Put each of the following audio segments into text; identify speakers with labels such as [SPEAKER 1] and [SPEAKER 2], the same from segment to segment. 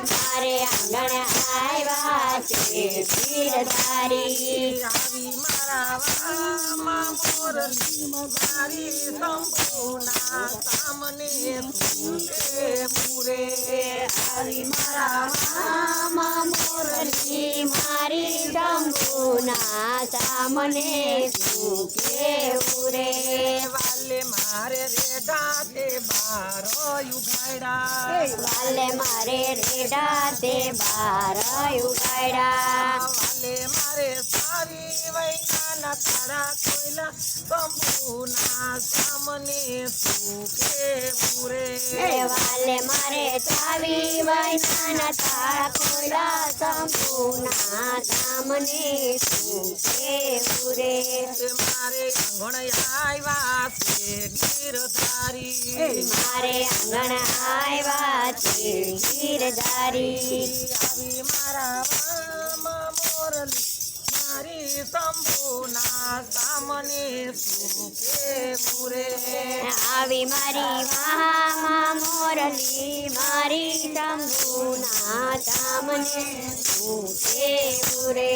[SPEAKER 1] મારે આંગણ આવ્યા છે ગીરધારી
[SPEAKER 2] આવી મારા વામાં મોરલી મારી સંપૂર્ણા સામને પૂરે પૂરે.
[SPEAKER 1] આવી મારા મોરલી મારી શંભુના સામને
[SPEAKER 2] વાલે મારે રેડા તે બારો યુગાડા
[SPEAKER 1] વાલે મારે રેડા તે બાર ઉગાડ્યા
[SPEAKER 2] વાલે મારે સારી વૈના તારા કોઈલા કંબુના સામને પૂરે.
[SPEAKER 1] એ વાલે મારે ચાવી વૈના તારા ખોલા સંપૂર્ણા સામને શું કેવું રે
[SPEAKER 2] મારે આંગણ આવ્યા છે ગીરધારી.
[SPEAKER 1] મારે આંગણ આવ્યા છે ગીરધારી.
[SPEAKER 2] શંભુના સામને સુકે પૂરે.
[SPEAKER 1] આવી મારી વાહમાં મોરલી મારી શંભુના સામને સુખે પૂરે.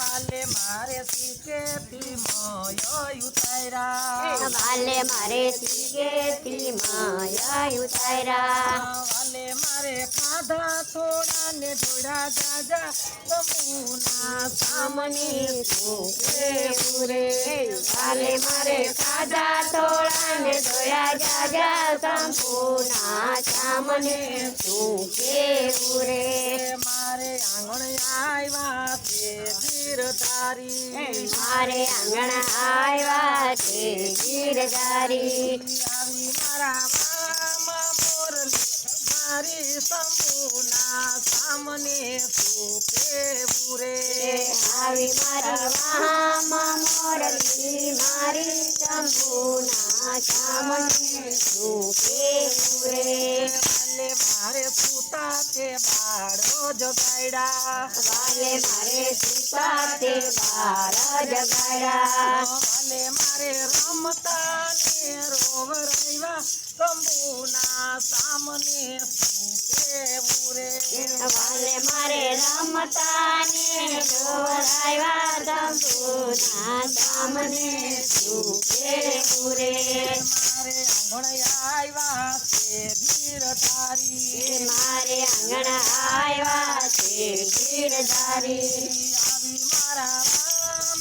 [SPEAKER 2] વાલે મારે શીખેથી મય ઉતાર્યા.
[SPEAKER 1] વાલે મારે સીગેથી માયા ઉતાર્યા.
[SPEAKER 2] વાલે મારે ખાધા થોડા ને જોડા જાજા. તમુના સામને
[SPEAKER 1] વાલે મારે ખાધા તોળા ને ધોયા જાજા સંપૂર્ણા સામને તું કેવું રે
[SPEAKER 2] મારે આંગણ આવ્યા છે ગીરધારી
[SPEAKER 1] મારે આંગણ આવ્યા છે ગીરધારી
[SPEAKER 2] આવી મારા મામા મોરલી મારી સંપૂર્ણા સામને તું પૂરે
[SPEAKER 1] આવી મારી વાહમાં મોરલી મારી શંભુના સામને સુખે કેવું
[SPEAKER 2] વાલે મારે સુતા તે બાળો જગાડ્યા.
[SPEAKER 1] વાલે મારે સીતા તે બાળો જગાડ્યા.
[SPEAKER 2] વાલે મારે રમતા ને રોવ રહીવા શંભુના સામને સુખે પૂરે
[SPEAKER 1] વાલે મારે રમતા ને સંપૂર્ણા સામને કેવું
[SPEAKER 2] મારે આંગણ આવ્યા છે ગીરધારી
[SPEAKER 1] મારે આંગણ આવ્યા છે ગીરધારી
[SPEAKER 2] આવી મારા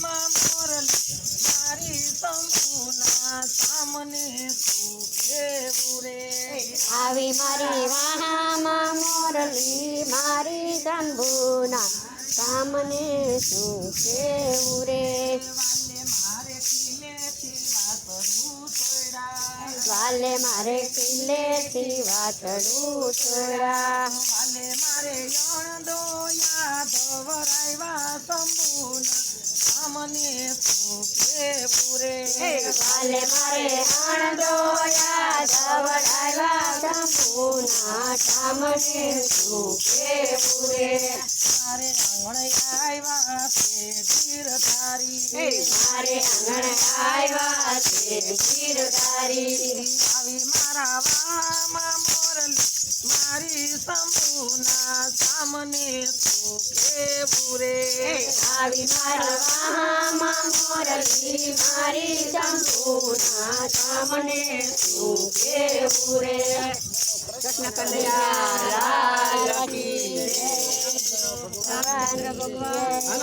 [SPEAKER 2] મામા મોરલી મારી સંપૂર્ણા સામને પૂરે.
[SPEAKER 1] આવી મારી વાહામાં મોરલી મારી શંભુના સામને શું કેવું રે
[SPEAKER 2] વાલે મારે
[SPEAKER 1] મારે કિલ્લેથી વાછડું છોડ્યા
[SPEAKER 2] વાલે મારે યણ દોયા ધવરાવ્યા સંપૂર્ણ સામને સુકે પૂરે
[SPEAKER 1] વાલે મારે આણંદોયા ધવડાવ્યા શંભુના સામને શું કેવું રે
[SPEAKER 2] મારે આંગણ આવ્યા છે
[SPEAKER 1] મારે આંગણ આવ્યા છે
[SPEAKER 2] આવી મારા વામા મોરલી મારી સંપૂર્ણા સામને પૂરે
[SPEAKER 1] આવી મારા વાહામાં મોરલી મારી શંભુના સામને શું કેવું રે કૃષ્ણ ભગવાન